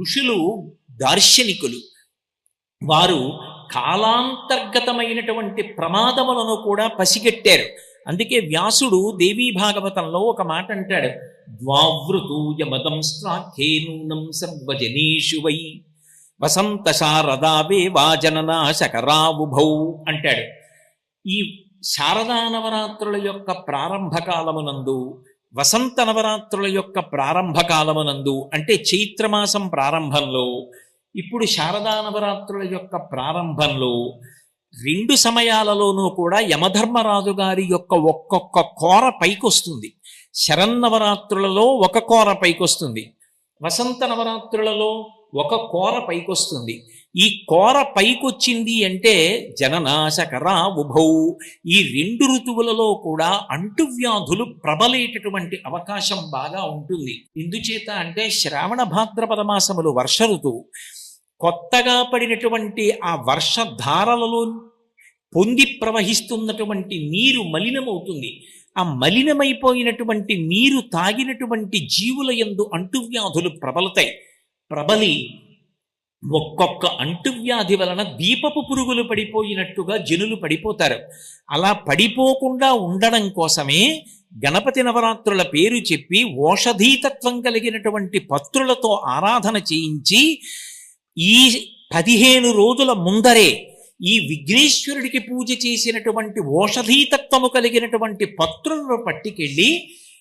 ఋషులు దార్శనికులు. వారు కాలాంతర్గతమైనటువంటి ప్రమాదములను కూడా పసిగట్టారు. అందుకే వ్యాసుడు దేవీ భాగవతంలో ఒక మాట అంటాడు. ద్వావృతూయ మదం శ్లాఘేనూనం సర్వజనేషు వై. వసంత శారదావే వాజననాశకరావుభౌ అంటాడు. ఈ శారదా నవరాత్రుల యొక్క ప్రారంభ కాలమునందు వసంత నవరాత్రుల యొక్క ప్రారంభ కాలమునందు అంటే చైత్రమాసం ప్రారంభంలో ఇప్పుడు శారదా నవరాత్రుల యొక్క ప్రారంభంలో రెండు సమయాలలోనూ కూడా యమధర్మరాజు గారి యొక్క ఒక్కొక్క కోర పైకొస్తుంది. శరన్నవరాత్రులలో ఒక కోర పైకొస్తుంది. వసంత నవరాత్రులలో ఒక కోర పైకొస్తుంది. ఈ కోర పైకొచ్చింది అంటే జననాశకరా ఉభౌ ఈ రెండు ఋతువులలో కూడా అంటువ్యాధులు ప్రబలేటటువంటి అవకాశం బాగా ఉంటుంది. ఎందుచేత అంటే శ్రావణ భాద్రపద మాసములు వర్ష ఋతువు. కొత్తగా పడినటువంటి ఆ వర్షధారలలో పొంగి ప్రవహిస్తున్నటువంటి నీరు మలినమవుతుంది. ఆ మలినమైపోయినటువంటి నీరు తాగినటువంటి జీవుల యందు అంటువ్యాధులు ప్రబలతాయి. ప్రబలి ఒక్కొక్క అంటువ్యాధి వలన దీపపు పురుగులు పడిపోయినట్టుగా జనులు పడిపోతారు. అలా పడిపోకుండా ఉండడం కోసమే గణపతి నవరాత్రుల పేరు చెప్పి ఓషధీతత్వం కలిగినటువంటి పత్రులతో ఆరాధన చేయించి ఈ పదిహేను రోజుల ముందరే ఈ విఘ్నేశ్వరుడికి పూజ చేసినటువంటి ఓషధీతత్వము కలిగినటువంటి పత్రులను పట్టుకెళ్ళి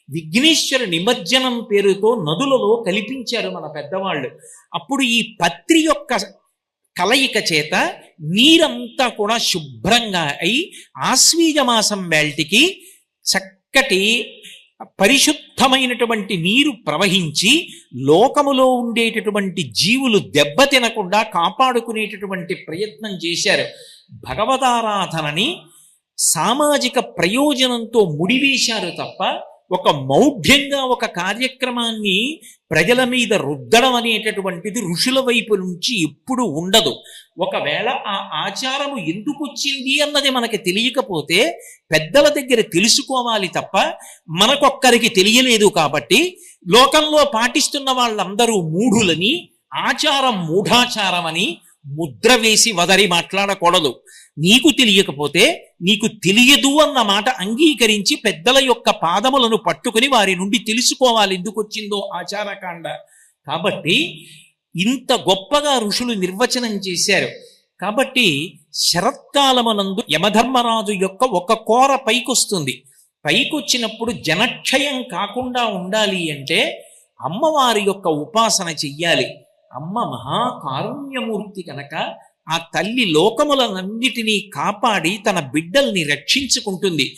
విఘ్నేశ్వర నిమజ్జనం పేరుతో నదులలో కల్పించారు మన పెద్దవాళ్ళు. అప్పుడు ఈ పత్రి యొక్క కలయిక చేత నీరంతా కూడా శుభ్రంగా అయి ఆశ్వీజ మాసం వేల్టికి చక్కటి పరిశుద్ధమైనటువంటి నీరు ప్రవహించి లోకములో ఉండేటటువంటి జీవులు దెబ్బతినకుండా కాపాడుకునేటటువంటి ప్రయత్నం చేశారు. భగవదారాధనని సామాజిక ప్రయోజనంతో ముడివేశారు తప్ప ఒక మౌఢ్యంగా ఒక కార్యక్రమాన్ని ప్రజల మీద రుద్దడం అనేటటువంటిది ఋషుల వైపు నుంచి ఎప్పుడు ఉండదు. ఒకవేళ ఆ ఆచారము ఎందుకు వచ్చింది అన్నది మనకి తెలియకపోతే పెద్దల దగ్గర తెలుసుకోవాలి తప్ప మనకొక్కరికి తెలియలేదు కాబట్టి లోకంలో పాటిస్తున్న వాళ్ళందరూ మూఢులని ఆచారం మూఢాచారం అని ముద్ర వేసి వదరి మాట్లాడకూడదు. నీకు తెలియకపోతే నీకు తెలియదు అన్న మాట అంగీకరించి పెద్దల యొక్క పాదములను పట్టుకుని వారి నుండి తెలుసుకోవాలి ఎందుకు వచ్చిందో ఆచారకాండ. కాబట్టి ఇంత గొప్పగా ఋషులు నిర్వచనం చేశారు. కాబట్టి శరత్కాలమునందు యమధర్మరాజు యొక్క ఒక కోర పైకొస్తుంది. పైకొచ్చినప్పుడు జనక్షయం కాకుండా ఉండాలి అంటే అమ్మవారి యొక్క ఉపాసన చెయ్యాలి. అమ్మ మహాకారుణ్యమూర్తి కనుక ఆ తల్లి లోకములనన్నిటినీ కాపాడి తన బిడ్డల్ని రక్షించుకుంటుంది.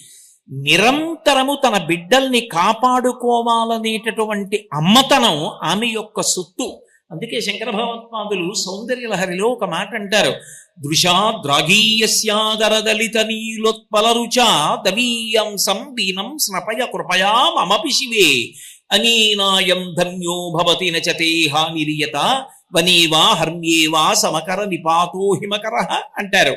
నిరంతరము తన బిడ్డల్ని కాపాడుకోవాలనేటటువంటి అమ్మతనం ఆమె యొక్క సొత్తు. అందుకే శంకర భగవత్పాదులు సౌందర్యలహరిలో ఒక మాట అంటారు. దృశా ద్రాగీయస్యాదరదలిత నీలోత్పల రుచా దవీయంసం దీనం స్నపయ కృపయా మమపి శివే. అనీనాయం ధన్యో భవతి నచతే హానిరియత వనీవా హర్మ్యేవా సమకర నిపాతో హిమకర అంటారు.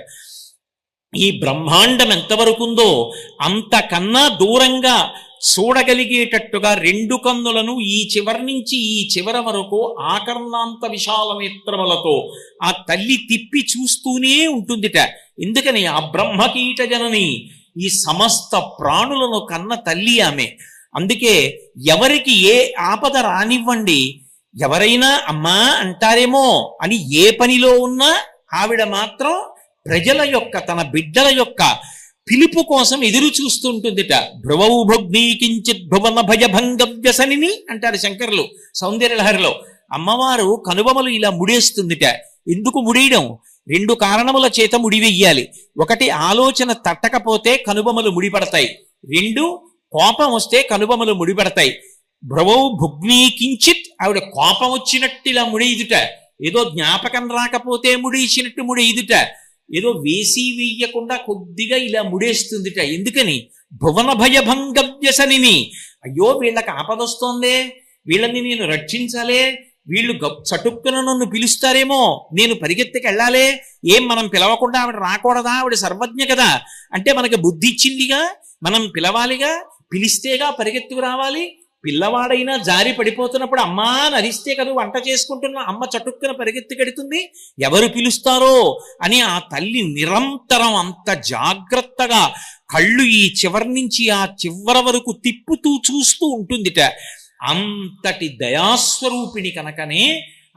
ఈ బ్రహ్మాండం ఎంతవరకుందో అంతకన్నా దూరంగా చూడగలిగేటట్టుగా రెండు కన్నులను ఈ చివరి నుంచి ఈ చివర వరకు ఆకర్ణాంత విశాల నేత్రములతో ఆ తల్లి తిప్పి చూస్తూనే ఉంటుందిట. ఎందుకని? ఆ బ్రహ్మకీట జనని ఈ సమస్త ప్రాణులను కన్న తల్లి ఆమె. అందుకే ఎవరికి ఏ ఆపద రానివ్వండి ఎవరైనా అమ్మా అంటారేమో అని ఏ పనిలో ఉన్నా ఆవిడ మాత్రం ప్రజల యొక్క తన బిడ్డల యొక్క పిలుపు కోసం ఎదురు చూస్తుంటుందిట. భ్రువౌ భగ్నీ కించిత్ భువన భయభంగ వ్యసనిని అంటారు శంకరులు సౌందర్యలహరిలో. అమ్మవారు కనుబొమలు ఇలా ముడేస్తుందిట. ఎందుకు ముడియడం? రెండు కారణముల చేత ముడివెయ్యాలి. ఒకటి ఆలోచన తట్టకపోతే కనుబొమలు ముడిపడతాయి. రెండు కోపం వస్తే కనుబొమలు ముడిపడతాయి. భ్రవౌ భుగ్నీ కించిత్ ఆవిడ కోపం వచ్చినట్టు ఇలా ముడిదుట ఏదో జ్ఞాపకం రాకపోతే ముడిచినట్టు ముడిదుట ఏదో వేసి వేయకుండా కొద్దిగా ఇలా ముడేస్తుందిట. ఎందుకని? భువన భయభంగ వ్యసనిని అయ్యో వీళ్ళకి ఆపదొస్తోందే వీళ్ళని నేను రక్షించాలే. వీళ్ళు గప్ చటుక్కున నన్ను పిలుస్తారేమో. నేను పరిగెత్తికి వెళ్ళాలే. ఏం మనం పిలవకుండా ఆవిడ రాకూడదా? ఆవిడ సర్వజ్ఞ కదా. అంటే మనకి బుద్ధి ఇచ్చిందిగా? మనం పిలవాలిగా? పిలిస్తేగా పరిగెత్తుకు రావాలి? పిల్లవాడైనా జారి పడిపోతున్నప్పుడు అమ్మా అని అరిస్తే కదా వంట చేసుకుంటున్న అమ్మ చటుక్కున పరిగెత్తి కడుతుంది ఎవరు పిలుస్తారో అని ఆ తల్లి నిరంతరం అంత జాగ్రత్తగా కళ్ళు ఈ చివరి నుంచి ఆ చివరి వరకు తిప్పుతూ చూస్తూ ఉంటుందిట. అంతటి దయాస్వరూపిణి కనుకనే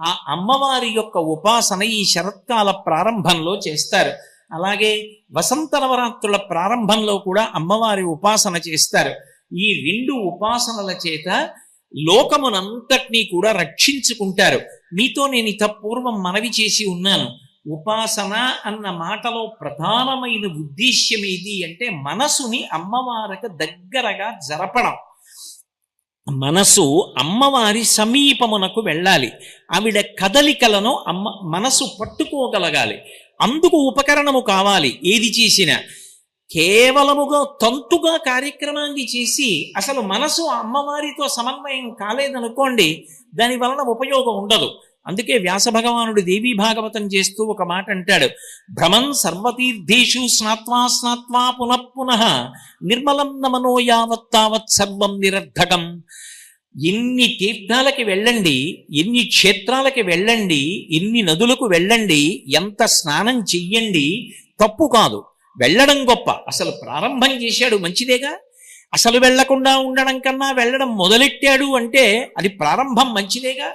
ఆ అమ్మవారి యొక్క ఉపాసన ఈ శరత్కాల ప్రారంభంలో చేస్తారు. అలాగే వసంత నవరాత్రుల ప్రారంభంలో కూడా అమ్మవారి ఉపాసన చేస్తారు. ఈ రెండు ఉపాసనల చేత లోకమునంతటినీ కూడా రక్షించుకుంటారు. మీతో నేను ఇత పూర్వం మనవి చేసి ఉన్నాను. ఉపాసన అన్న మాటలో ప్రధానమైన ఉద్దేశ్యం ఏది అంటే మనసుని అమ్మవారికి దగ్గరగా జరపడం. మనసు అమ్మవారి సమీపమునకు వెళ్ళాలి. ఆవిడ కదలికలను అమ్మ మనసు పట్టుకోగలగాలి. అందుకు ఉపకరణము కావాలి. ఏది చేసినా కేవలముగా తంతుగా కార్యక్రమాన్ని చేసి అసలు మనసు అమ్మవారితో సమన్వయం కాలేదనుకోండి దాని వలన ఉపయోగం ఉండదు. అందుకే వ్యాస భగవానుడు దేవీ భాగవతం చేస్తూ ఒక మాట అంటాడు. భ్రమం సర్వతీర్థేషు స్నాత్వా స్నాత్వా పునః పునః నిర్మలం నమనో యావత్ తావత్ సర్వం నిరర్ధకం. ఎన్ని తీర్థాలకి వెళ్ళండి ఎన్ని క్షేత్రాలకి వెళ్ళండి ఎన్ని నదులకు వెళ్ళండి ఎంత స్నానం చెయ్యండి తప్పు కాదు. వెళ్ళడం గొప్ప. అసలు ప్రారంభం చేశాడు మంచిదేగా? అసలు వెళ్ళకుండా ఉండడం కన్నా వెళ్ళడం మొదలెట్టాడు అంటే అది ప్రారంభం మంచిదేగా?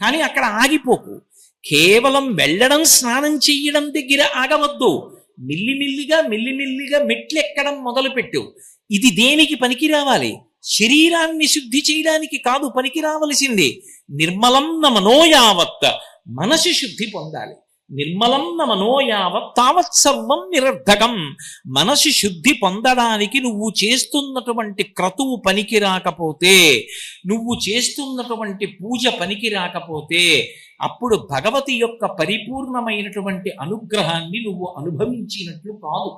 కానీ అక్కడ ఆగిపోకు. కేవలం వెళ్ళడం స్నానం చెయ్యడం దగ్గర ఆగవద్దు. మిల్లిమిల్లిగా మిల్లిమిల్లిగా మెట్లెక్కడం మొదలుపెట్టు. ఇది దేనికి పనికి రావాలి శరీరాన్ని శుద్ధి చేయడానికి కాదు పనికి రావలసింది నిర్మలం నమనోయావత్ మనసు శుద్ధి పొందాలి. నిర్మలం నమనో యావత్ తావత్ సర్వం నిరర్ధకం. మనసు శుద్ధి పొందడానికి నువ్వు చేస్తున్నటువంటి క్రతువు పనికి రాకపోతే నువ్వు చేస్తున్నటువంటి పూజ పనికి రాకపోతే అప్పుడు భగవతి యొక్క పరిపూర్ణమైనటువంటి అనుగ్రహాన్ని నువ్వు అనుభవించినట్లు కాదు.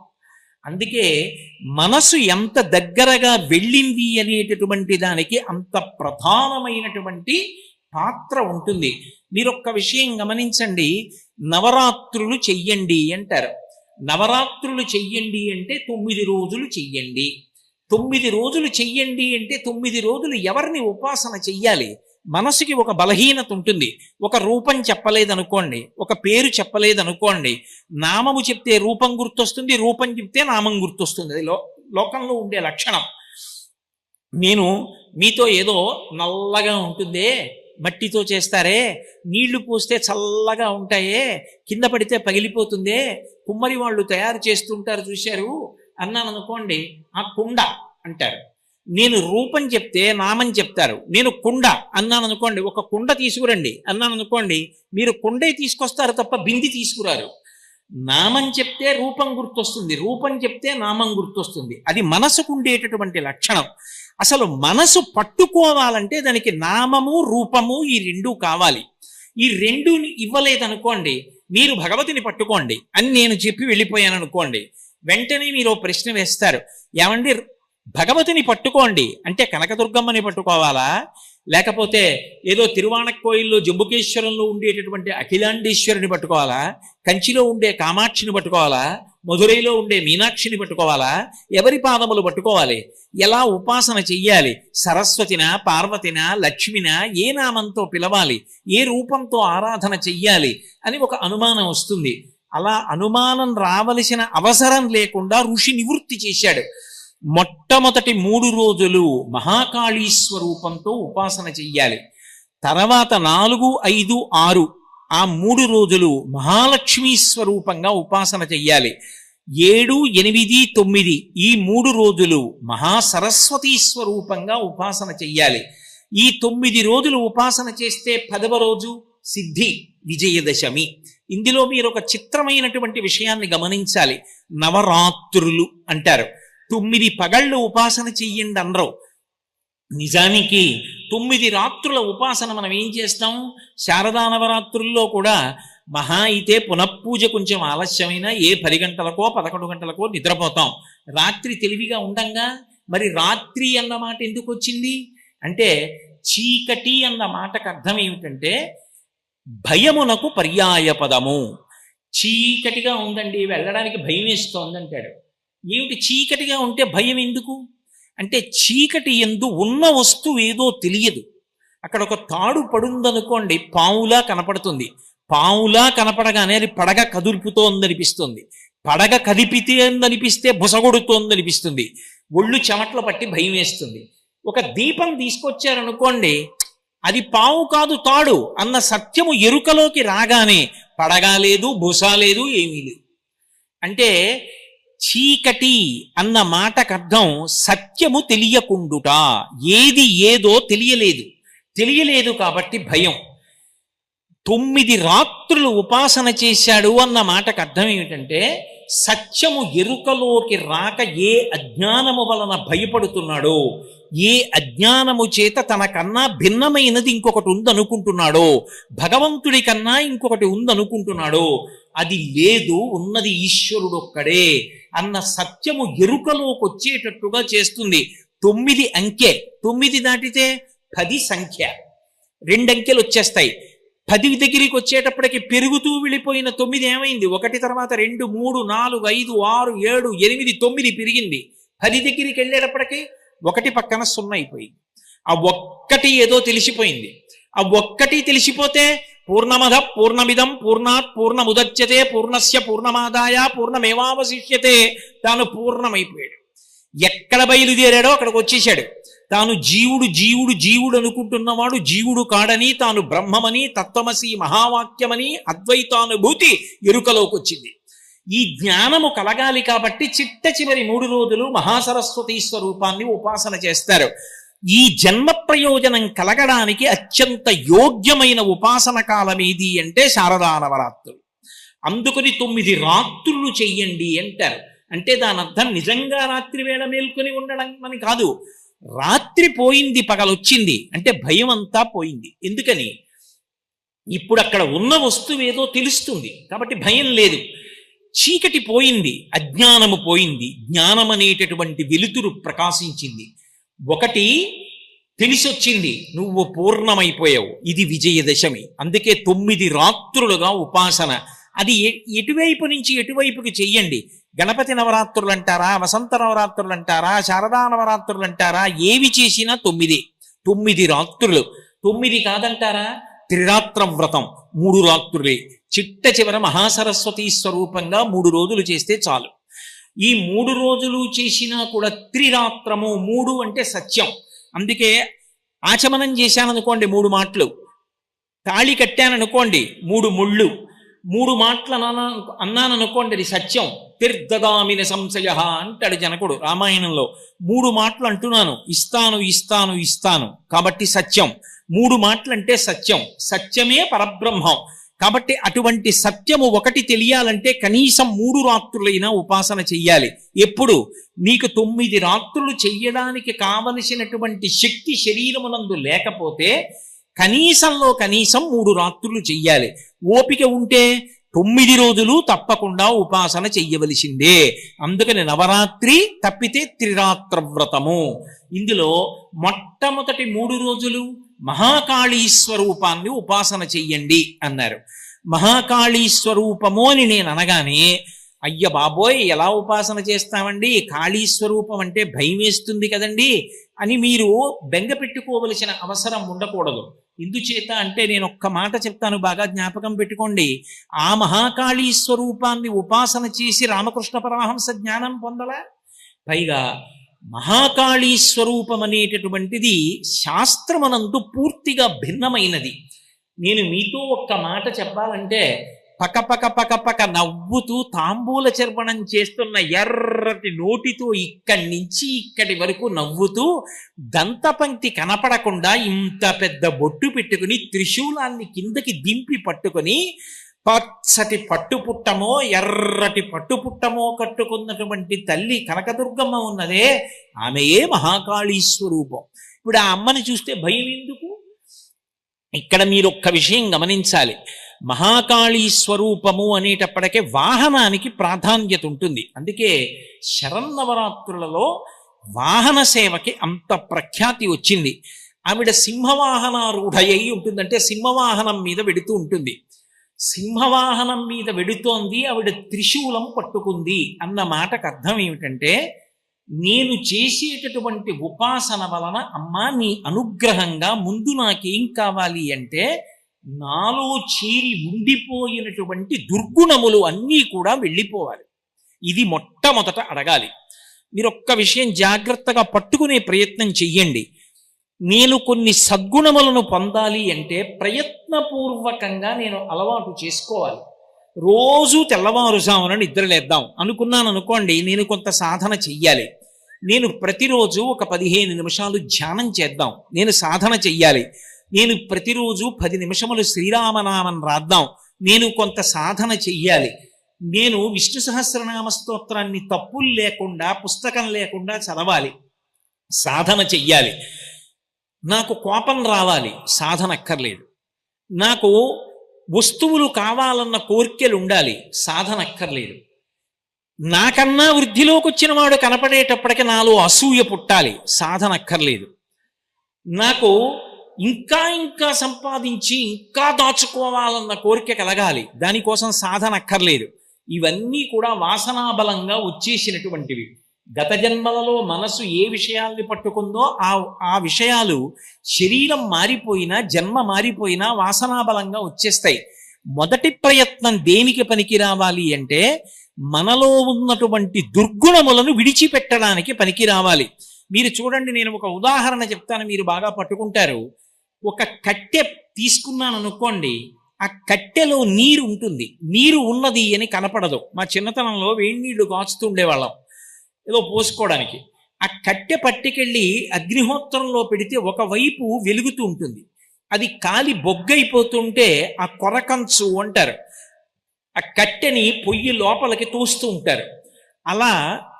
అందుకే మనసు ఎంత దగ్గరగా వెళ్ళింది అనేటటువంటి దానికి అంత ప్రధానమైనటువంటి పాత్ర ఉంటుంది. మీరు ఒక్క విషయం గమనించండి. నవరాత్రులు చెయ్యండి అంటారు. నవరాత్రులు చెయ్యండి అంటే తొమ్మిది రోజులు చెయ్యండి. తొమ్మిది రోజులు చెయ్యండి అంటే తొమ్మిది రోజులు ఎవరిని ఉపాసన చెయ్యాలి? మనసుకి ఒక బలహీనత ఉంటుంది. ఒక రూపం చెప్పలేదనుకోండి ఒక పేరు చెప్పలేదనుకోండి నామము చెప్తే రూపం గుర్తొస్తుంది రూపం చెప్తే నామం గుర్తొస్తుంది. అది లో లోకంలో ఉండే లక్షణం. నేను మీతో ఏదో నల్లగా ఉంటుందే మట్టితో చేస్తారే నీళ్ళు పోస్తే చల్లగా ఉంటాయే కింద పడితే పగిలిపోతుందే కుమ్మరి వాళ్ళు తయారు చేస్తుంటారు చూశారు అన్నాను అనుకోండి ఆ కుండ అంటారు. నేను రూపం చెప్తే నామం చెప్తారు. నేను కుండ అన్నాను అనుకోండి ఒక కుండ తీసుకురండి అన్నాను అనుకోండి మీరు కుండే తీసుకొస్తారు తప్ప బింది తీసుకురారు. నామం చెప్తే రూపం గుర్తొస్తుంది రూపం చెప్తే నామం గుర్తొస్తుంది. అది మనసుకు ఉండేటటువంటి లక్షణం. అసలు మనసు పట్టుకోవాలంటే దానికి నామము రూపము ఈ రెండు కావాలి. ఈ రెండు ఇవ్వలేదనుకోండి మీరు భగవతిని పట్టుకోండి అని నేను చెప్పి వెళ్ళిపోయాను అనుకోండి వెంటనే మీరు ప్రశ్న వేస్తారు. ఏమండి భగవతిని పట్టుకోండి అంటే కనకదుర్గమ్మని పట్టుకోవాలా? లేకపోతే ఏదో తిరువాణక్కోయిల్లో జంబుకేశ్వరంలో ఉండేటటువంటి అఖిలాండేశ్వరుని పట్టుకోవాలా? కంచిలో ఉండే కామాక్షిని పట్టుకోవాలా? మధురైలో ఉండే మీనాక్షిని పట్టుకోవాలా? ఎవరి పాదములు పట్టుకోవాలి? ఎలా ఉపాసన చెయ్యాలి? సరస్వతిన పార్వతిన లక్ష్మిన ఏ నామంతో పిలవాలి? ఏ రూపంతో ఆరాధన చెయ్యాలి? అని ఒక అనుమానం వస్తుంది. అలా అనుమానం రావలసిన అవసరం లేకుండా ఋషి నివృత్తి చేశాడు. మొట్టమొదటి మూడు రోజులు మహాకాళీ స్వరూపంతో ఉపాసన చెయ్యాలి. తర్వాత నాలుగు ఐదు ఆరు ఆ మూడు రోజులు మహాలక్ష్మీ స్వరూపంగా ఉపాసన చెయ్యాలి. ఏడు ఎనిమిది తొమ్మిది ఈ మూడు రోజులు మహాసరస్వతీ స్వరూపంగా ఉపాసన చెయ్యాలి. ఈ తొమ్మిది రోజులు ఉపాసన చేస్తే పదవ రోజు సిద్ధి విజయదశమి. ఇందులో మీరు ఒక చిత్రమైనటువంటి విషయాన్ని గమనించాలి. నవరాత్రులు అంటారు. తొమ్మిది పగళ్ళు ఉపాసన చెయ్యండి అనరు నిజానికి తొమ్మిది రాత్రుల ఉపాసన మనం ఏం చేస్తాం? శారదానవరాత్రుల్లో కూడా మహా అయితే పునఃపూజ కొంచెం ఆలస్యమైన ఏ పది గంటలకో పదకొండు గంటలకో నిద్రపోతాం. రాత్రి తెలివిగా ఉండంగా మరి రాత్రి అన్న మాట ఎందుకు వచ్చింది? అంటే చీకటి అన్న మాటకు అర్థం ఏమిటంటే భయమునకు పర్యాయ పదము. చీకటిగా ఉందండి వెళ్ళడానికి భయం వేస్తోంది అంటాడు ఏమిటి చీకటిగా ఉంటే భయం ఎందుకు? అంటే చీకటి ఎందు ఉన్న వస్తువు ఏదో తెలియదు. అక్కడ ఒక తాడు పడుందనుకోండి పావులా కనపడుతుంది. పావులా కనపడగానే అది పడగ కదులుపుతోందనిపిస్తుంది. పడగ కదిపితే అనిపిస్తే బుసగొడుతోందనిపిస్తుంది. ఒళ్ళు చెమట్లు పట్టి భయం వేస్తుంది. ఒక దీపం తీసుకొచ్చారనుకోండి అది పావు కాదు తాడు అన్న సత్యము ఎరుకలోకి రాగానే పడగా లేదు బుస లేదు ఏమీ లేదు. అంటే చీకటి అన్న మాటకు అర్థం సత్యము తెలియకుండుట. ఏది ఏదో తెలియలేదు. తెలియలేదు కాబట్టి భయం. తొమ్మిది రాత్రులు ఉపాసన చేశాడు అన్న మాటకు అర్థం ఏమిటంటే సత్యము ఎరుకలోకి రాక ఏ అజ్ఞానము వలన భయపడుతున్నాడో ఏ అజ్ఞానము చేత తనకన్నా భిన్నమైనది ఇంకొకటి ఉందనుకుంటున్నాడో భగవంతుడి కన్నా ఇంకొకటి ఉందనుకుంటున్నాడో అది లేదు ఉన్నది ఈశ్వరుడొక్కడే. అన్న సత్యము ఎరుకలోకి వచ్చేటట్టుగా చేస్తుంది. తొమ్మిది అంకె. తొమ్మిది దాటితే పది సంఖ్య. రెండంకెలు వచ్చేస్తాయి. పది దగ్గరికి వచ్చేటప్పటికి పెరుగుతూ వెళ్ళిపోయిన తొమ్మిది ఏమైంది? ఒకటి తర్వాత రెండు మూడు నాలుగు ఐదు ఆరు ఏడు ఎనిమిది తొమ్మిది పెరిగింది. పది దగ్గరికి వెళ్ళేటప్పటికి ఒకటి పక్కన సున్నా అయిపోయింది ఆ ఒక్కటి ఏదో తెలిసిపోయింది. ఆ ఒక్కటి తెలిసిపోతే పూర్ణమద పూర్ణమిదం పూర్ణాత్ పూర్ణముదచ్యతే పూర్ణస్య పూర్ణమాదాయ పూర్ణమేవావశిష్యతే తాను పూర్ణమైపోయాడు. ఎక్కడ బయలుదేరాడో అక్కడికి వచ్చేసాడు తాను జీవుడు జీవుడు జీవుడు అనుకుంటున్నవాడు జీవుడు కాడని తాను బ్రహ్మమని తత్వమసి మహావాక్యమని అద్వైతానుభూతి ఎరుకలోకి వచ్చింది ఈ జ్ఞానము కలగాలి కాబట్టి చిట్ట చివరి మూడు రోజులు మహాసరస్వతి స్వరూపాన్ని ఉపాసన చేస్తారు. ఈ జన్మ ప్రయోజనం కలగడానికి అత్యంత యోగ్యమైన ఉపాసన కాలం ఏది అంటే శారదా నవరాత్రులు. అందుకని తొమ్మిది రాత్రులు చెయ్యండి అంటారు. అంటే దాని అర్థం నిజంగా రాత్రి వేళ మేల్కొని ఉండడం అని కాదు. రాత్రి పోయింది పగలొచ్చింది. అంటే భయం అంతా పోయింది. ఎందుకని? ఇప్పుడు అక్కడ ఉన్న వస్తువు ఏదో తెలుస్తుంది. కాబట్టి భయం లేదు. చీకటి పోయింది అజ్ఞానము పోయింది. జ్ఞానం అనేటటువంటి వెలుతురు ప్రకాశించింది. ఒకటి తెలిసొచ్చింది నువ్వు పూర్ణమైపోయావు. ఇది విజయదశమి. అందుకే తొమ్మిది రాత్రులుగా ఉపాసన. అది ఎటువైపు నుంచి ఎటువైపుకి చెయ్యండి? గణపతి నవరాత్రులు అంటారా వసంత నవరాత్రులు అంటారా శారదా నవరాత్రులు అంటారా ఏవి చేసినా తొమ్మిది. తొమ్మిది రాత్రులు. తొమ్మిది కాదంటారా? త్రిరాత్ర వ్రతం మూడు రాత్రులే. చిట్ట చివర మహాసరస్వతి స్వరూపంగా మూడు రోజులు చేస్తే చాలు. ఈ మూడు రోజులు చేసినా కూడా త్రిరాత్రము మూడు అంటే సత్యం. అందుకే ఆచమనం చేశాననుకోండి మూడు మాటలు తాళి కట్టాననుకోండి మూడు ముళ్ళు మూడు మాటలు అన్నాననుకోండి అది సత్యం. తీర్థగామిన సంశయ అంటాడు జనకుడు రామాయణంలో. మూడు మాటలు అంటున్నాను ఇస్తాను ఇస్తాను ఇస్తాను. కాబట్టి సత్యం. మూడు మాటలు అంటే సత్యం. సత్యమే పరబ్రహ్మం. కాబట్టి అటువంటి సత్యము ఒకటి తెలియాలంటే కనీసం మూడు రాత్రులైనా ఉపాసన చెయ్యాలి. ఎప్పుడు? నీకు తొమ్మిది రాత్రులు చెయ్యడానికి కావలసినటువంటి శక్తి శరీరమునందు లేకపోతే కనీసంలో కనీసం మూడు రాత్రులు చెయ్యాలి. ఓపిక ఉంటే తొమ్మిది రోజులు తప్పకుండా ఉపాసన చెయ్యవలసిందే. అందుకని నవరాత్రి తప్పితే త్రిరాత్ర వ్రతము ఇందులో మొట్టమొదటి మూడు రోజులు మహాకాళీ స్వరూపాన్ని ఉపాసన చెయ్యండి అన్నారు. మహాకాళీ స్వరూపము అని నేను అనగానే అయ్య బాబోయ్ ఎలా ఉపాసన చేస్తామండి? కాళీ స్వరూపం అంటే భయం వేస్తుంది కదండి అని మీరు బెంగ పెట్టుకోవలసిన అవసరం ఉండకూడదు. ఎందుచేత అంటే నేను ఒక్క మాట చెప్తాను బాగా జ్ఞాపకం పెట్టుకోండి. ఆ మహాకాళీ స్వరూపాన్ని ఉపాసన చేసి రామకృష్ణ పరమహంస జ్ఞానం పొందలా? పైగా మహాకాళీ స్వరూపం అనేటటువంటిది శాస్త్రమనందు పూర్తిగా భిన్నమైనది. నేను మీతో ఒక్క మాట చెప్పాలంటే పక పక పక పక నవ్వుతూ తాంబూల చర్పణం చేస్తున్న ఎర్రటి నోటితో ఇక్కడి నుంచి ఇక్కడి వరకు నవ్వుతూ దంతపంక్తి కనపడకుండా ఇంత పెద్ద బొట్టు పెట్టుకుని త్రిశూలాన్ని కిందకి దింపి పట్టుకొని పచ్చటి పట్టుపుట్టమో ఎర్రటి పట్టుపుట్టమో కట్టుకున్నటువంటి తల్లి కనకదుర్గమ్మ ఉన్నదే. ఆమెయే మహాకాళీ స్వరూపం. ఇప్పుడు ఆ అమ్మని చూస్తే భయం ఎందుకు? ఇక్కడ మీరు ఒక్క విషయం గమనించాలి. మహాకాళీ స్వరూపము అనేటప్పటికే వాహనానికి ప్రాధాన్యత ఉంటుంది. అందుకే శరన్నవరాత్రులలో వాహన సేవకి అంత ప్రఖ్యాతి వచ్చింది. ఆవిడ సింహవాహనారూఢయ్యి ఉంటుందంటే సింహవాహనం మీద వెడుతూ ఉంటుంది. సింహవాహనం మీద వెడుతోంది ఆవిడ త్రిశూలం పట్టుకుంది అన్న మాటకు అర్థం ఏమిటంటే నేను చేసేటటువంటి ఉపాసన వలన అమ్మా నీ అనుగ్రహంగా ముందు నాకేం కావాలి అంటే నాలో చీరి ఉండిపోయినటువంటి దుర్గుణములు అన్నీ కూడా వెళ్ళిపోవాలి. ఇది మొట్టమొదట అడగాలి. మీరు ఒక్క విషయం జాగ్రత్తగా పట్టుకునే ప్రయత్నం చెయ్యండి. నేను కొన్ని సద్గుణములను పొందాలి అంటే ప్రయత్నపూర్వకంగా నేను అలవాటు చేసుకోవాలి. రోజు తెల్లవారుజామున నిద్రలేద్దాం అనుకున్నాను అనుకోండి నేను కొంత సాధన చెయ్యాలి. నేను ప్రతిరోజు ఒక పదిహేను నిమిషాలు ధ్యానం చేద్దాం. నేను సాధన చెయ్యాలి. నేను ప్రతిరోజు పది నిమిషములు శ్రీరామనామం రాద్దాం. నేను కొంత సాధన చెయ్యాలి. నేను విష్ణు సహస్రనామ స్తోత్రాన్ని తప్పులు లేకుండా పుస్తకం లేకుండా చదవాలి. సాధన చెయ్యాలి. నాకు కోపం రావాలి సాధన అక్కర్లేదు. నాకు వస్తువులు కావాలన్న కోరికలు ఉండాలి సాధన అక్కర్లేదు. నాకన్నా వృద్ధిలోకి వచ్చిన వాడు కనపడేటప్పటికి నాలో అసూయ పుట్టాలి సాధన అక్కర్లేదు. నాకు ఇంకా ఇంకా సంపాదించి ఇంకా దాచుకోవాలన్న కోరిక కలగాలి దానికోసం సాధన అక్కర్లేదు. ఇవన్నీ కూడా వాసనాబలంగా వచ్చేసినటువంటివి. గత జన్మలలో మనసు ఏ విషయాల్ని పట్టుకుందో ఆ ఆ విషయాలు శరీరం మారిపోయినా జన్మ మారిపోయినా వాసనాబలంగా వచ్చేస్తాయి. మొదటి ప్రయత్నం దేనికి పనికి రావాలి అంటే మనలో ఉన్నటువంటి దుర్గుణములను విడిచిపెట్టడానికి పనికి రావాలి. మీరు చూడండి నేను ఒక ఉదాహరణ చెప్తాను మీరు బాగా పట్టుకుంటారు. ఒక కట్టె తీసుకున్నాను అనుకోండి ఆ కట్టెలో నీరు ఉంటుంది. నీరు ఉన్నది అని కనపడదు. మా చిన్నతనంలో వేడి నీళ్ళు కాచుతుండేవాళ్ళం ఏదో పోసుకోవడానికి. ఆ కట్టె పట్టుకెళ్ళి అగ్నిహోత్రంలో పెడితే ఒకవైపు వెలుగుతూ ఉంటుంది. అది కాలి బొగ్గైపోతుంటే ఆ కొరకంచు అంటారు. ఆ కట్టెని పొయ్యి లోపలికి తోస్తూ ఉంటారు. అలా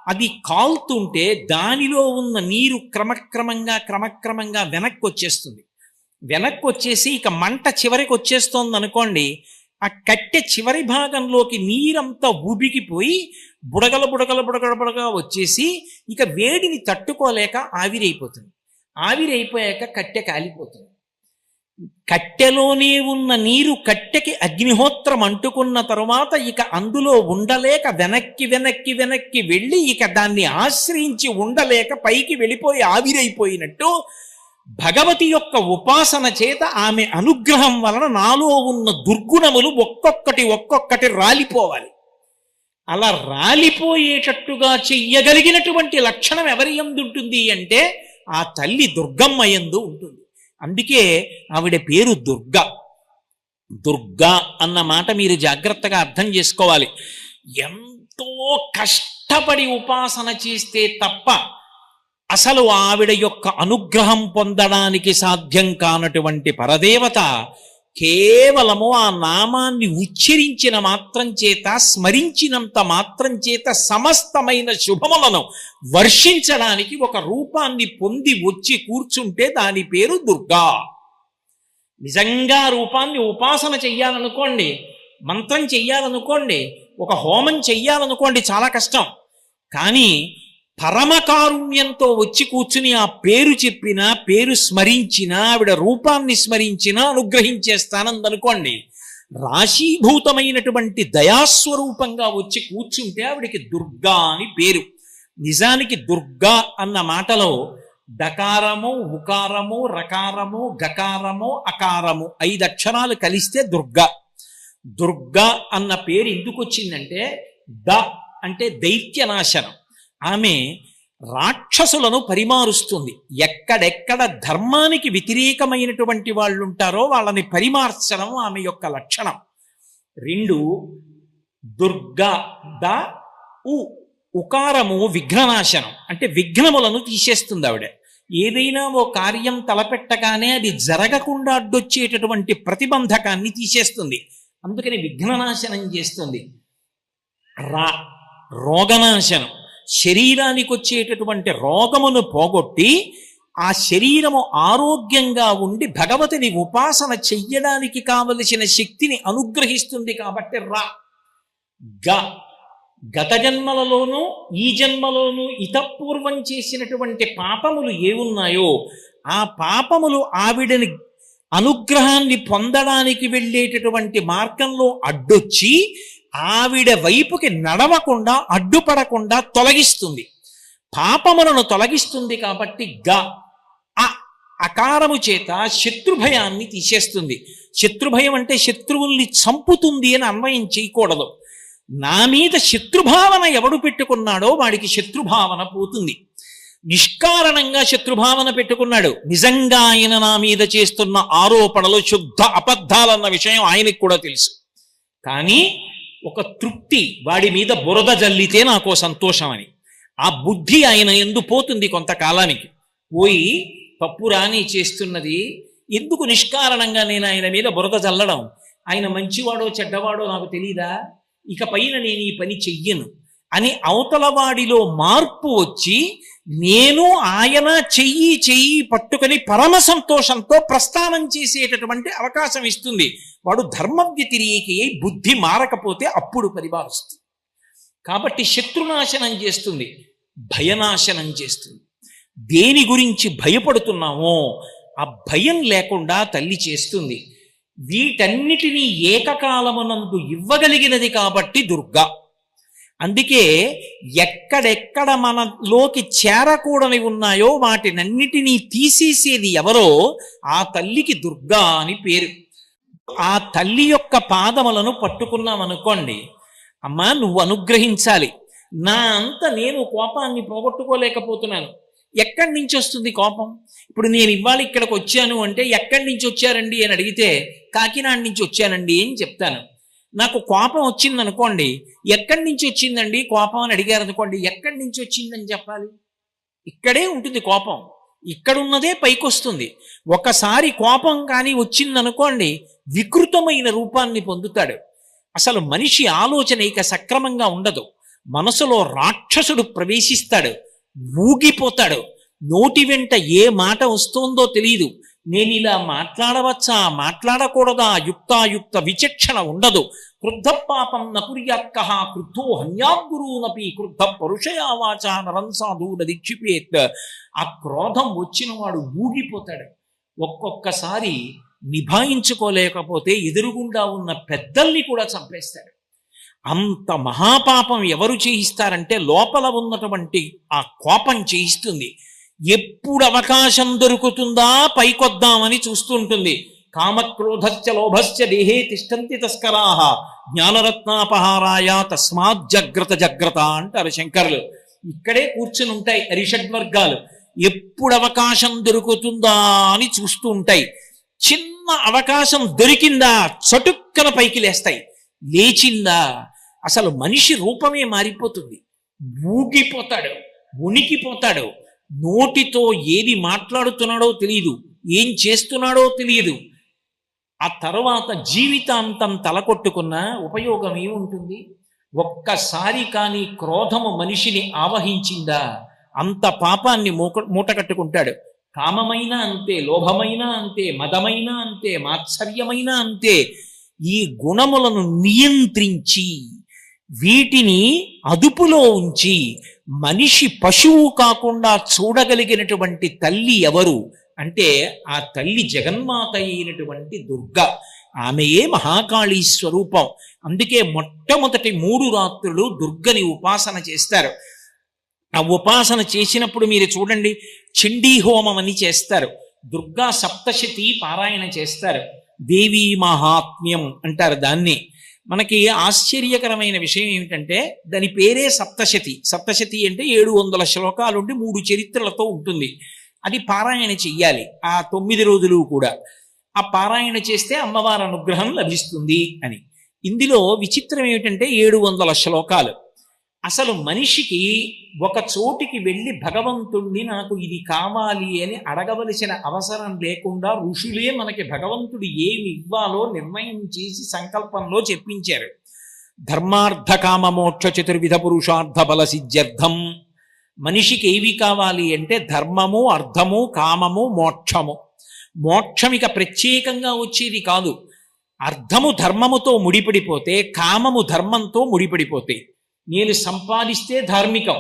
అది కాలుతుంటే దానిలో ఉన్న నీరు క్రమక్రమంగా క్రమక్రమంగా వెనక్కి వచ్చేస్తుంది వెనక్కి వచ్చేసి ఇక మంట చివరికి వచ్చేస్తోంది అనుకోండి ఆ కట్టె చివరి భాగంలోకి నీరంతా ఉబికిపోయి బుడగల బుడగల బుడగల బుడగ వచ్చేసి ఇక వేడిని తట్టుకోలేక ఆవిరైపోతుంది. ఆవిరైపోయాక కట్టె కాలిపోతుంది. కట్టెలోనే ఉన్న నీరు కట్టెకి అగ్నిహోత్రం అంటుకున్న తరువాత ఇక అందులో ఉండలేక వెనక్కి వెనక్కి వెనక్కి వెళ్ళి ఇక దాన్ని ఆశ్రయించి ఉండలేక పైకి వెళ్ళిపోయి ఆవిరైపోయినట్టు భగవతి యొక్క ఉపాసన చేత ఆమె అనుగ్రహం వలన నాలో ఉన్న దుర్గుణములు ఒక్కొక్కటి ఒక్కొక్కటి రాలిపోవాలి. అలా రాలిపోయేటట్టుగా చెయ్యగలిగినటువంటి లక్షణం ఎవరి ఎందుంటుంది అంటే ఆ తల్లి దుర్గమ్మ యందు ఉంటుంది. అందుకే ఆవిడ పేరు దుర్గ. దుర్గా అన్న మాట మీరు జాగ్రత్తగా అర్థం చేసుకోవాలి. ఎంతో కష్టపడి ఉపాసన చేస్తే తప్ప అసలు ఆవిడ యొక్క అనుగ్రహం పొందడానికి సాధ్యం కానటువంటి పరదేవత కేవలము ఆ నామాన్ని ఉచ్చరించిన మాత్రం చేత స్మరించినంత మాత్రం చేత సమస్తమైన శుభములను వర్షించడానికి ఒక రూపాన్ని పొంది వచ్చి కూర్చుంటే దాని పేరు దుర్గా. నిజంగా రూపాన్ని ఉపాసన చెయ్యాలనుకోండి మంత్రం చెయ్యాలనుకోండి ఒక హోమం చెయ్యాలనుకోండి చాలా కష్టం. కానీ పరమకారుణ్యంతో వచ్చి కూర్చుని ఆ పేరు చెప్పినా పేరు స్మరించినా ఆవిడ రూపాన్ని స్మరించినా అనుగ్రహించేస్తానందనుకోండి రాశీభూతమైనటువంటి దయాస్వరూపంగా వచ్చి కూర్చుంటే ఆవిడికి దుర్గా అని పేరు. నిజానికి దుర్గా అన్న మాటలో డకారము ఉకారము రకారము గకారము అకారము ఐదు అక్షరాలు కలిస్తే దుర్గా. దుర్గా అన్న పేరు ఎందుకు వచ్చిందంటే ద అంటే దైత్యనాశనం. ఆమె రాక్షసులను పరిమారుస్తుంది. ఎక్కడెక్కడ ధర్మానికి వ్యతిరేకమైనటువంటి వాళ్ళు ఉంటారో వాళ్ళని పరిమార్చడం ఆమె యొక్క లక్షణం. రెండు దుర్గా ద ఉ ఉకారము విఘ్ననాశనం. అంటే విఘ్నములను తీసేస్తుంది ఆవిడ. ఏదైనా ఓ కార్యం తలపెట్టగానే అది జరగకుండా అడ్డొచ్చేటటువంటి ప్రతిబంధకాన్ని తీసేస్తుంది. అందుకని విఘ్ననాశనం చేస్తుంది. రా రోగనాశనం. శరీరానికి వచ్చేటటువంటి రోగమును పోగొట్టి ఆ శరీరము ఆరోగ్యంగా ఉండి భగవతిని ఉపాసన చెయ్యడానికి కావలసిన శక్తిని అనుగ్రహిస్తుంది కాబట్టి రా. గ. గత జన్మలలోనూ ఈ జన్మలోనూ ఇతపూర్వం చేసినటువంటి పాపములు ఏమున్నాయో ఆ పాపములు ఆవిడని అనుగ్రహాన్ని పొందడానికి వెళ్ళేటటువంటి మార్గంలో అడ్డొచ్చి ఆవిడ వైపుకి నడవకుండా అడ్డుపడకుండా తొలగిస్తుంది. పాపములను తొలగిస్తుంది కాబట్టి గ ఆ అకారము చేత శత్రుభయాన్ని తీసేస్తుంది. శత్రుభయం అంటే శత్రువుల్ని చంపుతుంది అని అన్వయం చేయకూడదు. నా మీద శత్రుభావన ఎవడు పెట్టుకున్నాడో వాడికి శత్రుభావన పోతుంది. నిష్కారణంగా శత్రుభావన పెట్టుకున్నాడు. నిజంగా ఆయన నా మీద చేస్తున్న ఆరోపణలు శుద్ధ అబద్ధాలన్న విషయం ఆయనకు కూడా తెలుసు. కానీ ఒక తృప్తి వాడి మీద బురద జల్లితే నాకు సంతోషం అని ఆ బుద్ధి ఆయన ఎందు పోతుంది కొంతకాలానికి. పోయి పప్పు రాణి చేస్తున్నది ఎందుకు నిష్కారణంగా నేను ఆయన మీద బురద జల్లడం? ఆయన మంచివాడో చెడ్డవాడో నాకు తెలీదా? ఇక పైన నేను ఈ పని చెయ్యను అని అవతల వాడిలో మార్పు వచ్చి నేను ఆయన చెయ్యి చెయ్యి పట్టుకొని పరమ సంతోషంతో ప్రస్థానం చేసేటటువంటి అవకాశం ఇస్తుంది. వాడు ధర్మ వ్యతిరేకి అయి బుద్ధి మారకపోతే అప్పుడు పరిభావిస్తుంది కాబట్టి శత్రునాశనం చేస్తుంది భయనాశనం చేస్తుంది. దేని గురించి భయపడుతున్నామో ఆ భయం లేకుండా తల్లి చేస్తుంది. వీటన్నిటినీ ఏకకాలమునందు ఇవ్వగలిగినది కాబట్టి దుర్గా. అందుకే ఎక్కడెక్కడ మనలోకి చేరకూడని ఉన్నాయో వాటినన్నిటినీ తీసేసేది ఎవరో ఆ తల్లికి దుర్గా అని పేరు. ఆ తల్లి యొక్క పాదములను పట్టుకున్నాం అనుకోండి అమ్మా నువ్వు అనుగ్రహించాలి. నా అంత నేను కోపాన్ని పోగొట్టుకోలేకపోతున్నాను. ఎక్కడి నుంచి వస్తుంది కోపం? ఇప్పుడు నేను ఇవాళ ఇక్కడికి వచ్చాను అంటే ఎక్కడి నుంచి వచ్చారండి అని అడిగితే కాకినాడ నుంచి వచ్చానండి అని చెప్తాను. నాకు కోపం వచ్చింది అనుకోండి ఎక్కడి నుంచి వచ్చిందండి కోపం అని అడిగారు అనుకోండి ఎక్కడి నుంచి వచ్చిందని చెప్పాలి? ఇక్కడే ఉంటుంది కోపం. ఇక్కడున్నదే పైకొస్తుంది. ఒకసారి కోపం కానీ వచ్చిందనుకోండి వికృతమైన రూపాన్ని పొందుతాడు. అసలు మనిషి ఆలోచన ఇక సక్రమంగా ఉండదు. మనసులో రాక్షసుడు ప్రవేశిస్తాడు. ఊగిపోతాడు. నోటి వెంట ఏ మాట వస్తుందో తెలియదు నేను ఇలా మాట్లాడవచ్చా? మాట్లాడకూడదా? యుక్తాయుక్త విచక్షణ ఉండదు. క్రుద్ధ పాపం నకుర్యాత్క క్రుద్ధో హన్యాగురునపి క్రుద్ధ పరుషయా వాచ నరం సాధూన దిక్షిపేత్. ఆ క్రోధం వచ్చిన వాడు ఊగిపోతాడు ఒక్కొక్కసారి నిభాయించుకోలేకపోతే ఎదురుగుండా ఉన్న పెద్దల్ని కూడా చంపేస్తాడు. అంత మహాపాపం ఎవరు చేయిస్తారంటే లోపల ఉన్నటువంటి ఆ కోపం చేయిస్తుంది. ఎప్పుడు అవకాశం దొరుకుతుందా పైకొద్దామని చూస్తుంటుంది. కామక్రోధశ్చ లోభశ్చ దేహే తిష్టంతి తస్కరాహ జ్ఞానరత్నాపహారాయ తస్మాత్ జగ్రత జగ్రత అంటారు శంకరులు. ఇక్కడే కూర్చుని ఉంటాయి రిషడ్వర్గాలు ఎప్పుడు అవకాశం దొరుకుతుందా అని చూస్తూ ఉంటాయి. చిన్న అవకాశం దొరికిందా చటుక్కన పైకి లేస్తాయి. లేచిందా? అసలు మనిషి రూపమే మారిపోతుంది. ఊగిపోతాడు ఉనికిపోతాడు నోటితో ఏది మాట్లాడుతున్నాడో తెలియదు ఏం చేస్తున్నాడో తెలియదు ఆ తర్వాత జీవితాంతం తలకొట్టుకున్న ఉపయోగం ఏముంటుంది? ఒక్కసారి కానీ క్రోధము మనిషిని ఆవహించిందా? అంత పాపాన్ని మూక మూటకట్టుకుంటాడు కామమైనా అంతే లోభమైనా అంతే మదమైనా అంతే మాత్సర్యమైనా అంతే. ఈ గుణములను నియంత్రించి వీటిని అదుపులో ఉంచి మనిషి పశువు కాకుండా చూడగలిగినటువంటి తల్లి ఎవరు అంటే ఆ తల్లి జగన్మాత అయినటువంటి దుర్గ. ఆమెయే మహాకాళీ స్వరూపం. అందుకే మొట్టమొదటి మూడు రాత్రులు దుర్గని ఉపాసన చేస్తారు. ఆ ఉపాసన చేసినప్పుడు మీరు చూడండి చండీ హోమం అని చేస్తారు. దుర్గా సప్తశతి పారాయణ చేస్తారు. దేవీ మహాత్మ్యం అంటారు దాన్ని. మనకి ఆశ్చర్యకరమైన విషయం ఏమిటంటే దాని పేరే సప్తశతి. సప్తశతి అంటే ఏడు వందల శ్లోకాలుండి మూడు చరిత్రలతో ఉంటుంది. అది పారాయణ చెయ్యాలి ఆ తొమ్మిది రోజులు కూడా. ఆ పారాయణ చేస్తే అమ్మవారి అనుగ్రహం లభిస్తుంది అని. ఇందులో విచిత్రం ఏమిటంటే ఏడు వందల శ్లోకాలు. అసలు మనిషికి ఒక చోటికి వెళ్ళి భగవంతుణ్ణి నాకు ఇది కావాలి అని అడగవలసిన అవసరం లేకుండా ఋషులే మనకి భగవంతుడు ఏమి ఇవ్వాలో నిర్ణయం చేసి సంకల్పంలో చెప్పించారు. ధర్మార్థ కామ మోక్ష చతుర్విధ పురుషార్థ బల సిద్ధ్యర్థం. మనిషికి ఏవి కావాలి అంటే ధర్మము అర్థము కామము మోక్షము. మోక్షం ఇక ప్రత్యేకంగా వచ్చేది కాదు. అర్థము ధర్మముతో ముడిపడిపోతే కామము ధర్మంతో ముడిపడిపోతాయి నేను సంపాదిస్తే ధార్మికం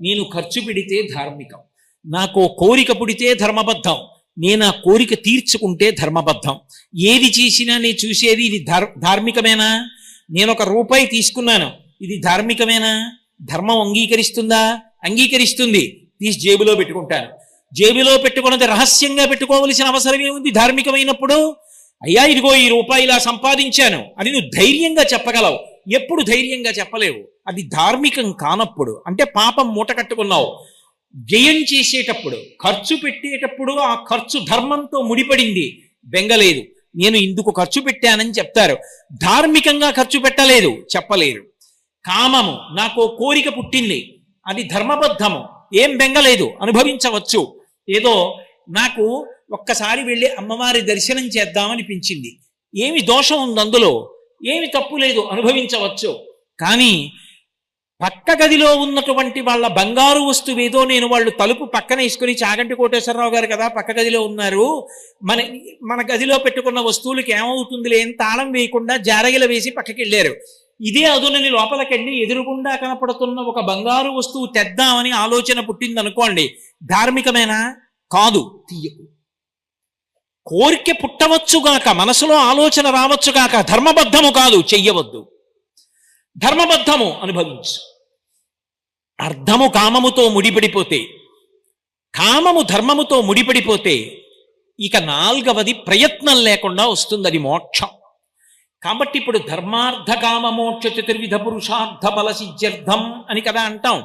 నేను ఖర్చు పెడితే ధార్మికం నాకు కోరిక పుడితే ధర్మబద్ధం నేను ఆ కోరిక తీర్చుకుంటే ధర్మబద్ధం. ఏది చేసినా నేను చూసేది ఇది ధార్ ధార్మికమేనా? నేను ఒక రూపాయి తీసుకున్నాను ఇది ధార్మికమేనా? ధర్మం అంగీకరిస్తుందా? అంగీకరిస్తుంది. తీసి జేబులో పెట్టుకుంటాను. జేబులో పెట్టుకున్నది రహస్యంగా పెట్టుకోవలసిన అవసరం ఏముంది? ధార్మికమైనప్పుడు? అయ్యా ఇదిగో ఈ రూపాయి ఇలా సంపాదించాను అని నువ్వు ధైర్యంగా చెప్పగలవు. ఎప్పుడు ధైర్యంగా చెప్పలేవు. అది ధార్మికం కానప్పుడు అంటే పాపం మూట కట్టుకున్నావు వ్యయం చేసేటప్పుడు ఖర్చు పెట్టేటప్పుడు ఆ ఖర్చు ధర్మంతో ముడిపడింది బెంగలేదు. నేను ఇందుకు ఖర్చు పెట్టానని చెప్తారు. ధార్మికంగా ఖర్చు పెట్టలేదు చెప్పలేరు. కామము నాకు కోరిక పుట్టింది అది ధర్మబద్ధము ఏం బెంగలేదు అనుభవించవచ్చు. ఏదో నాకు ఒక్కసారి వెళ్ళి అమ్మవారి దర్శనం చేద్దామనిపించింది. ఏమి దోషం ఉంది అందులో? ఏమి తప్పు లేదు అనుభవించవచ్చు. కానీ పక్క గదిలో ఉన్నటువంటి వాళ్ళ బంగారు వస్తువు ఏదో నేను వాళ్ళు తలుపు పక్కన వేసుకుని చాగంటి కోటేశ్వరరావు గారు కదా పక్క గదిలో ఉన్నారు. మన మన గదిలో పెట్టుకున్న వస్తువులకి ఏమవుతుంది లేని తాళం వేయకుండా జారగిల వేసి పక్కకి వెళ్ళారు. ఇదే అదునని లోపలికెళ్ళి ఎదురుగుండా కనపడుతున్న ఒక బంగారు వస్తువు తెద్దామని ఆలోచన పుట్టింది అనుకోండి ధార్మికమైన? కాదు తీయకు. కోరిక పుట్టవచ్చుగాక మనసులో ఆలోచన రావచ్చుగాక ధర్మబద్ధము కాదు చెయ్యవద్దు. ధర్మబద్ధము అనుభవించు. అర్థము కామముతో ముడిపడిపోతే కామము ధర్మముతో ముడిపడిపోతే ఇక నాల్గవది ప్రయత్నం లేకుండా వస్తుంది అది మోక్షం. కాబట్టి ఇప్పుడు ధర్మార్థ కామ మోక్ష చతుర్విధ పురుషార్థ బల సిద్ధ్యర్థం అని కదా అంటాం.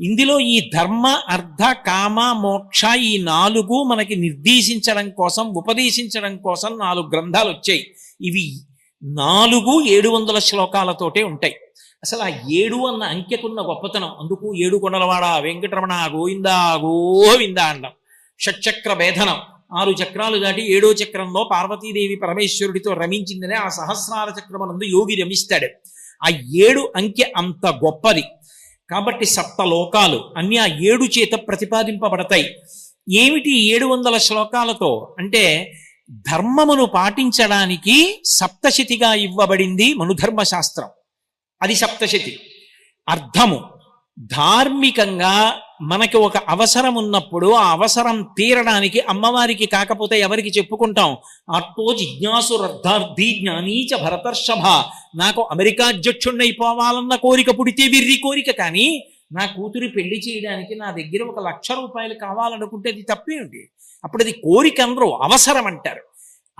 ఇందులో ఈ ధర్మ అర్థ కామ మోక్ష ఈ నాలుగు మనకి నిర్దేశించడం కోసం ఉపదేశించడం కోసం నాలుగు గ్రంథాలు వచ్చాయి. ఇవి నాలుగు ఏడు వందల శ్లోకాలతోటే ఉంటాయి. అసలు ఆ ఏడు అన్న అంకెకున్న గొప్పతనం. అందుకు ఏడు కొండలవాడ వెంకటరమణ గోవిందా గోవిందా అండం షట్చక్ర భేదనం ఆరు చక్రాలు దాటి ఏడో చక్రంలో పార్వతీదేవి పరమేశ్వరుడితో రమించిందనే ఆ సహస్రార చక్రమనందు యోగి రమిస్తాడు. ఆ ఏడు అంకె అంత గొప్పది. కాబట్టి సప్త లోకాలు అన్ని ఆ ఏడు చేత ప్రతిపాదింపబడతాయి. ఏమిటి ఏడు వందల శ్లోకాలతో? అంటే ధర్మమును పాటించడానికి సప్తశతిగా ఇవ్వబడింది మనుధర్మ శాస్త్రం అది సప్తశతి. అర్థము ధార్మికంగా మనకి ఒక అవసరం ఉన్నప్పుడు ఆ అవసరం తీరడానికి అమ్మవారికి కాకపోతే ఎవరికి చెప్పుకుంటాం? అట్టో జిజ్ఞాసురర్థార్థి జ్ఞానీచ భరతర్షభ. నాకు అమెరికా అధ్యక్షుణ్ణైపోవాలన్న కోరిక పుడితే విర్రి కోరిక కానీ నా కూతురి పెళ్ళి చేయడానికి నా దగ్గర ఒక లక్ష రూపాయలు కావాలనుకుంటే అది తప్పేమిటి అప్పుడు అది కోరిక అనరు అవసరం అంటారు.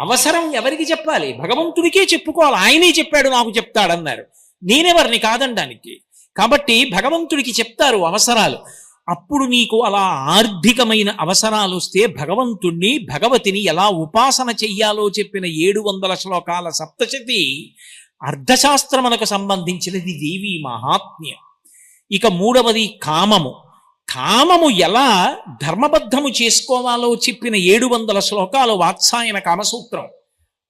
అవసరం ఎవరికి చెప్పాలి? భగవంతుడికే చెప్పుకోవాలి. ఆయనే చెప్పాడు నాకు చెప్తాడన్నారు. నేనెవరిని కాదనడానికి కాబట్టి భగవంతుడికి చెప్తారు అవసరాలు. అప్పుడు నీకు అలా ఆర్థికమైన అవసరాలు వస్తే భగవంతుణ్ణి భగవతిని ఎలా ఉపాసన చెయ్యాలో చెప్పిన ఏడు వందల శ్లోకాల సప్తశతి అర్థశాస్త్రమునకు సంబంధించినది దేవి మహాత్మ్యం. ఇక మూడవది కామము. కామము ఎలా ధర్మబద్ధము చేసుకోవాలో చెప్పిన ఏడు వందల శ్లోకాలు వాత్సాయన కామసూత్రం.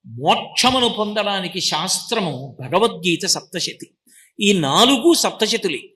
మోక్షమును పొందడానికి శాస్త్రము భగవద్గీత సప్తశతి. ఈ నాలుగు సప్తశతులే.